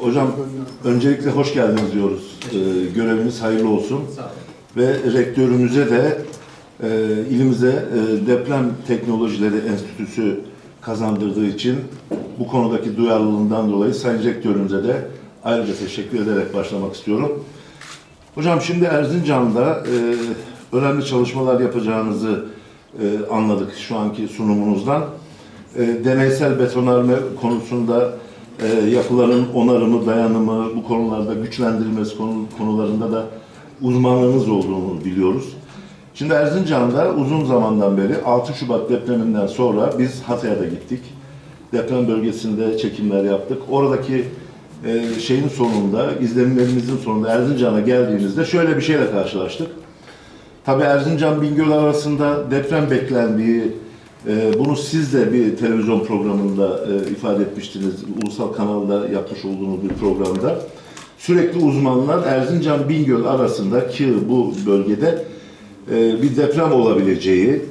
Hocam öncelikle hoş geldiniz diyoruz. Ee, göreviniz hayırlı olsun. Sağ olun. Ve rektörümüze de e, ilimize e, deprem teknolojileri enstitüsü kazandırdığı için bu konudaki duyarlılığından dolayı Sayın Rektörümüze de ayrıca teşekkür ederek başlamak istiyorum. Hocam şimdi Erzincan'da e, önemli çalışmalar yapacağınızı e, anladık şu anki sunumunuzdan. E, deneysel betonarme konusunda e, yapıların onarımı, dayanımı, bu konularda güçlendirilmesi konu, konularında da uzmanlığınız olduğunu biliyoruz. Şimdi Erzincan'da uzun zamandan beri 6 Şubat depreminden sonra biz Hatay'a da gittik. Deprem bölgesinde çekimler yaptık. Oradaki e, şeyin sonunda, izlenimlerimizin sonunda Erzincan'a geldiğimizde şöyle bir şeyle karşılaştık. Tabii Erzincan Bingöl arasında deprem beklendiği, bunu siz de bir televizyon programında e, ifade etmiştiniz. Ulusal kanalda yapmış olduğunuz bir programda. Sürekli uzmanlar Erzincan Bingöl arasında ki bu bölgede e, bir deprem olabileceği,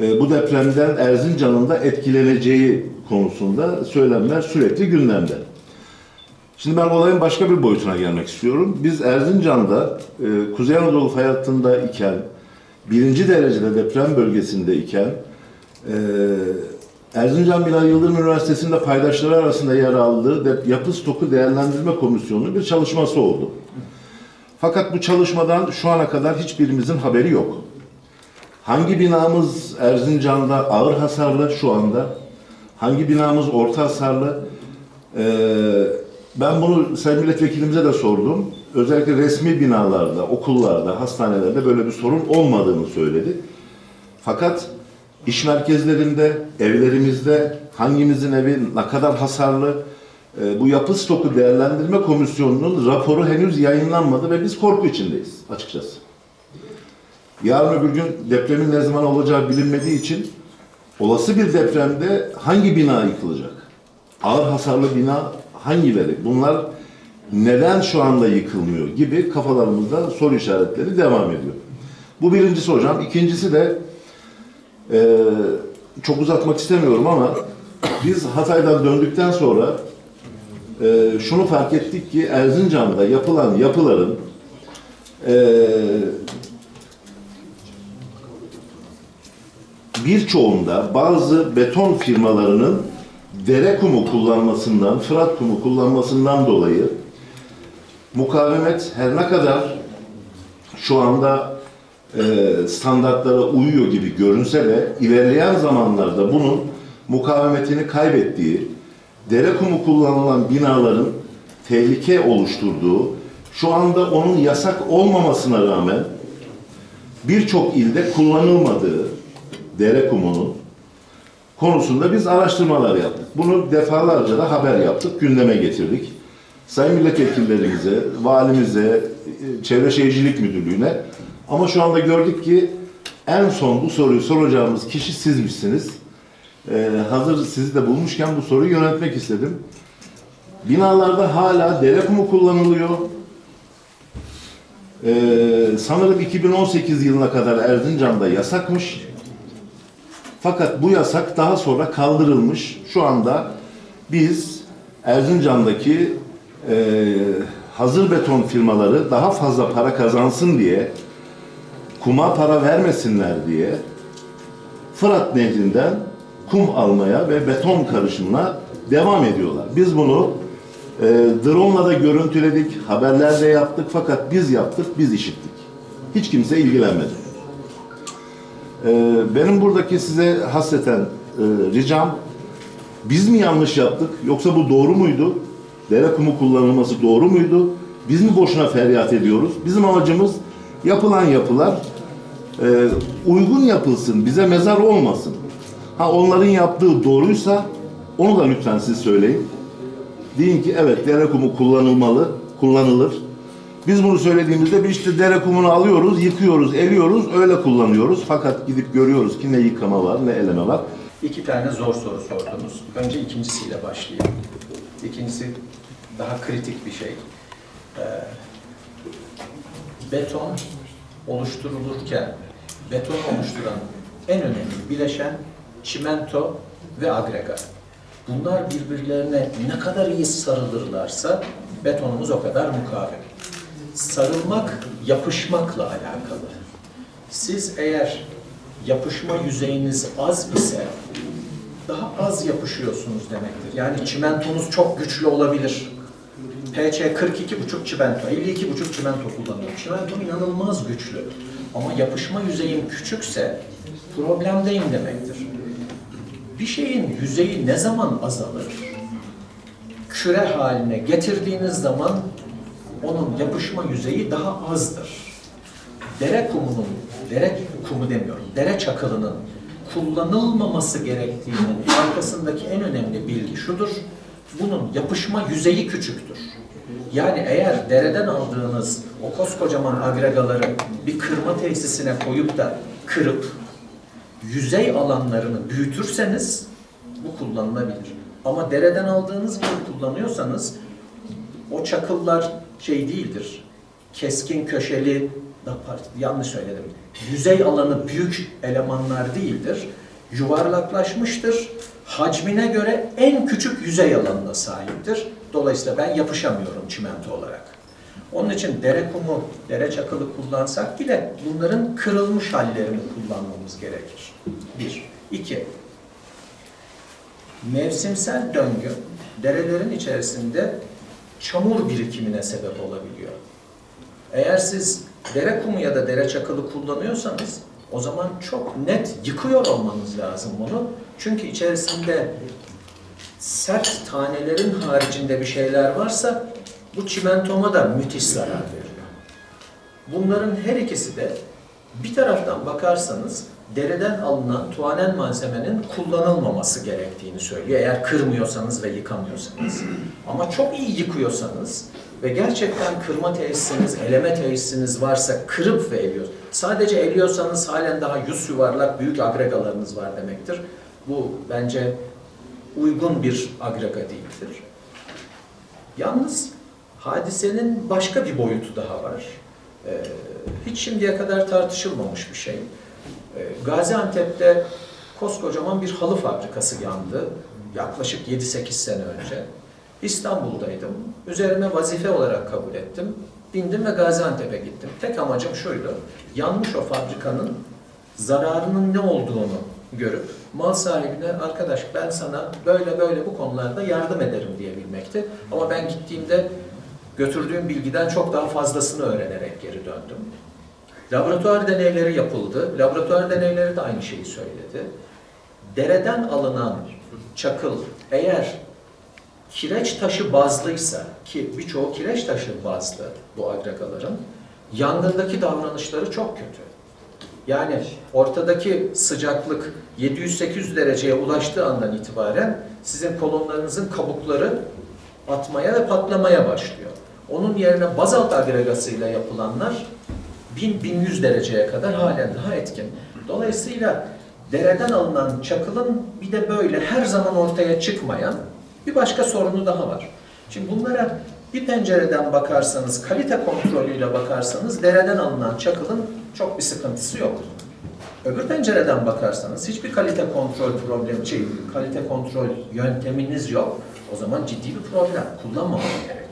e, bu depremden Erzincan'ın da etkileneceği konusunda söylemler sürekli gündemde. Şimdi ben olayın başka bir boyutuna gelmek istiyorum. Biz Erzincan'da Kuzey Anadolu fay hattında iken, birinci derecede deprem bölgesinde iken, Erzincan Binali Yıldırım Üniversitesi'nde paydaşları arasında yer aldığı yapı stoku değerlendirme komisyonunun bir çalışması oldu. Fakat bu çalışmadan şu ana kadar hiçbirimizin haberi yok. Hangi binamız Erzincan'da ağır hasarlı şu anda? Hangi binamız orta hasarlı? Ee, ben bunu Sayın Milletvekilimize de sordum. Özellikle resmi binalarda, okullarda, hastanelerde böyle bir sorun olmadığını söyledi. Fakat iş merkezlerinde, evlerimizde hangimizin evi ne kadar hasarlı, e, bu yapı stoku değerlendirme komisyonunun raporu henüz yayınlanmadı ve biz korku içindeyiz açıkçası. Yarın öbür gün depremin ne zaman olacağı bilinmediği için olası bir depremde hangi bina yıkılacak? Ağır hasarlı bina hangileri? Bunlar neden şu anda yıkılmıyor gibi kafalarımızda soru işaretleri devam ediyor. Bu birincisi hocam. İkincisi de e, çok uzatmak istemiyorum ama biz Hatay'dan döndükten sonra e, şunu fark ettik ki Erzincan'da yapılan yapıların e, birçoğunda bazı beton firmalarının dere kumu kullanmasından, fırat kumu kullanmasından dolayı mukavemet her ne kadar şu anda e, standartlara uyuyor gibi görünse de ilerleyen zamanlarda bunun mukavemetini kaybettiği, dere kumu kullanılan binaların tehlike oluşturduğu, şu anda onun yasak olmamasına rağmen birçok ilde kullanılmadığı dere kumunun konusunda biz araştırmalar yaptık. Bunu defalarca da haber yaptık, gündeme getirdik. Sayın milletvekillerimize, valimize, e, Çevre Şehircilik Müdürlüğü'ne ama şu anda gördük ki en son bu soruyu soracağımız kişi sizmişsiniz. Ee, hazır sizi de bulmuşken bu soruyu yönetmek istedim. Binalarda hala dere kumu kullanılıyor. Ee, sanırım 2018 yılına kadar Erzincan'da yasakmış. Fakat bu yasak daha sonra kaldırılmış. Şu anda biz Erzincan'daki e, hazır beton firmaları daha fazla para kazansın diye, kuma para vermesinler diye Fırat Nehri'nden kum almaya ve beton karışımına devam ediyorlar. Biz bunu e, drone'la da görüntüledik, haberlerde yaptık fakat biz yaptık, biz işittik. Hiç kimse ilgilenmedi. Ee, benim buradaki size hasreten e, ricam biz mi yanlış yaptık yoksa bu doğru muydu? Dere kumu kullanılması doğru muydu? Biz mi boşuna feryat ediyoruz? Bizim amacımız yapılan yapılar e, uygun yapılsın, bize mezar olmasın. Ha onların yaptığı doğruysa onu da lütfen siz söyleyin. Deyin ki evet dere kumu kullanılmalı, kullanılır. Biz bunu söylediğimizde biz işte dere kumunu alıyoruz, yıkıyoruz, eliyoruz, öyle kullanıyoruz. Fakat gidip görüyoruz ki ne yıkama var, ne eleme var. İki tane zor soru sordunuz. Önce ikincisiyle başlayayım. İkincisi daha kritik bir şey. Ee, beton oluşturulurken beton oluşturan en önemli bileşen çimento ve agregat. Bunlar birbirlerine ne kadar iyi sarılırlarsa betonumuz o kadar mukavem. Sarılmak yapışmakla alakalı. Siz eğer yapışma yüzeyiniz az ise daha az yapışıyorsunuz demektir. Yani çimentonuz çok güçlü olabilir. PC 42,5 çimento, 52,5 çimento kullanıyorum. Çimento inanılmaz güçlü. Ama yapışma yüzeyim küçükse problemdeyim demektir. Bir şeyin yüzeyi ne zaman azalır? Küre haline getirdiğiniz zaman onun yapışma yüzeyi daha azdır. Dere kumunun, dere kumu demiyorum, dere çakılının kullanılmaması gerektiğinin arkasındaki en önemli bilgi şudur. Bunun yapışma yüzeyi küçüktür. Yani eğer dereden aldığınız o koskocaman agregaları bir kırma tesisine koyup da kırıp yüzey alanlarını büyütürseniz bu kullanılabilir. Ama dereden aldığınız gibi kullanıyorsanız o çakıllar şey değildir. Keskin köşeli, yanlış söyledim. Yüzey alanı büyük elemanlar değildir. Yuvarlaklaşmıştır. Hacmine göre en küçük yüzey alanına sahiptir. Dolayısıyla ben yapışamıyorum çimento olarak. Onun için dere kumu, dere çakılı kullansak bile bunların kırılmış hallerini kullanmamız gerekir. Bir. İki. Mevsimsel döngü derelerin içerisinde çamur birikimine sebep olabiliyor. Eğer siz dere kumu ya da dere çakılı kullanıyorsanız o zaman çok net yıkıyor olmanız lazım bunu. Çünkü içerisinde sert tanelerin haricinde bir şeyler varsa bu çimentoma da müthiş zarar veriyor. Bunların her ikisi de bir taraftan bakarsanız dereden alınan tuanen malzemenin kullanılmaması gerektiğini söylüyor. Eğer kırmıyorsanız ve yıkamıyorsanız. Ama çok iyi yıkıyorsanız ve gerçekten kırma tesisiniz, eleme tesisiniz varsa kırıp ve eliyor. Sadece eliyorsanız halen daha yüz yuvarlak büyük agregalarınız var demektir. Bu bence uygun bir agrega değildir. Yalnız hadisenin başka bir boyutu daha var. Ee, hiç şimdiye kadar tartışılmamış bir şey. Ee, Gaziantep'te koskocaman bir halı fabrikası yandı. Yaklaşık 7-8 sene önce. İstanbul'daydım. Üzerime vazife olarak kabul ettim. Bindim ve Gaziantep'e gittim. Tek amacım şuydu. Yanmış o fabrikanın zararının ne olduğunu görüp mal sahibine arkadaş ben sana böyle böyle bu konularda yardım ederim diyebilmekti. Ama ben gittiğimde götürdüğüm bilgiden çok daha fazlasını öğrenerek geri döndüm. Laboratuvar deneyleri yapıldı. Laboratuvar deneyleri de aynı şeyi söyledi. Dereden alınan çakıl eğer kireç taşı bazlıysa ki birçoğu kireç taşı bazlı bu agregaların yangındaki davranışları çok kötü. Yani ortadaki sıcaklık 700-800 dereceye ulaştığı andan itibaren sizin kolonlarınızın kabukları atmaya ve patlamaya başlıyor. Onun yerine bazalt agregasıyla yapılanlar 1000-1100 dereceye kadar halen daha etkin. Dolayısıyla dereden alınan çakılın bir de böyle her zaman ortaya çıkmayan bir başka sorunu daha var. Şimdi bunlara bir pencereden bakarsanız, kalite kontrolüyle bakarsanız dereden alınan çakılın çok bir sıkıntısı yok. Öbür pencereden bakarsanız hiçbir kalite kontrol problemi, şey, kalite kontrol yönteminiz yok. O zaman ciddi bir problem. Kullanmamak gerekiyor.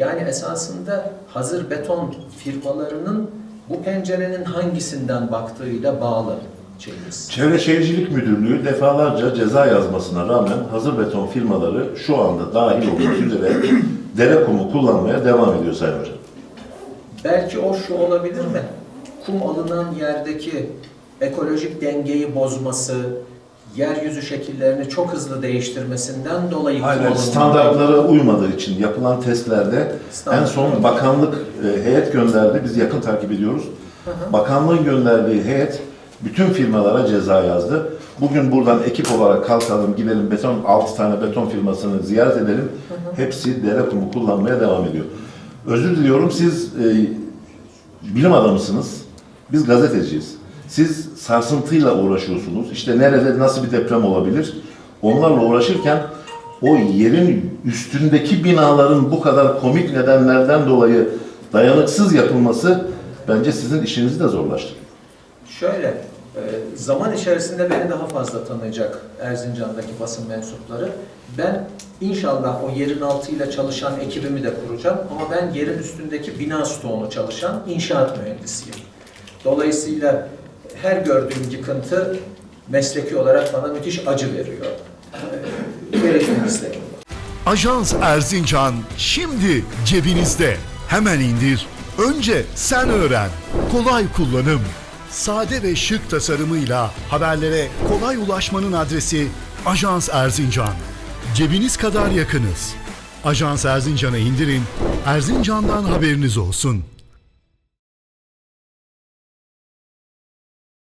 Yani esasında hazır beton firmalarının bu pencerenin hangisinden baktığıyla bağlı şeyimiz. Çevre Şehircilik Müdürlüğü defalarca ceza yazmasına rağmen hazır beton firmaları şu anda dahil olmak üzere dere kumu kullanmaya devam ediyor Sayın Hocam. Belki o şu olabilir mi? Kum alınan yerdeki ekolojik dengeyi bozması, yeryüzü şekillerini çok hızlı değiştirmesinden dolayı Aynen standartlara uymadığı için yapılan testlerde en son bakanlık e, heyet gönderdi. Biz yakın takip ediyoruz. Bakanlığın gönderdiği heyet bütün firmalara ceza yazdı. Bugün buradan ekip olarak kalkalım, gidelim beton 6 tane beton firmasını ziyaret edelim. Hepsi dere kumu kullanmaya devam ediyor. Özür diliyorum siz e, bilim adamısınız. Biz gazeteciyiz. Siz sarsıntıyla uğraşıyorsunuz. İşte nerede nasıl bir deprem olabilir? Onlarla uğraşırken o yerin üstündeki binaların bu kadar komik nedenlerden dolayı dayanıksız yapılması bence sizin işinizi de zorlaştırıyor. Şöyle, Ee, zaman içerisinde beni daha fazla tanıyacak Erzincan'daki basın mensupları. Ben inşallah o yerin altıyla çalışan ekibimi de kuracağım ama ben yerin üstündeki bina stoğunu çalışan inşaat mühendisiyim. Dolayısıyla her gördüğüm yıkıntı mesleki olarak bana müthiş acı veriyor. Ee, Gerekli. Ajans Erzincan şimdi cebinizde. Hemen indir. Önce sen öğren. Kolay kullanım. Sade ve şık tasarımıyla haberlere kolay ulaşmanın adresi Ajans Erzincan. Cebiniz kadar yakınız. Ajans Erzincan'ı indirin. Erzincan'dan haberiniz olsun.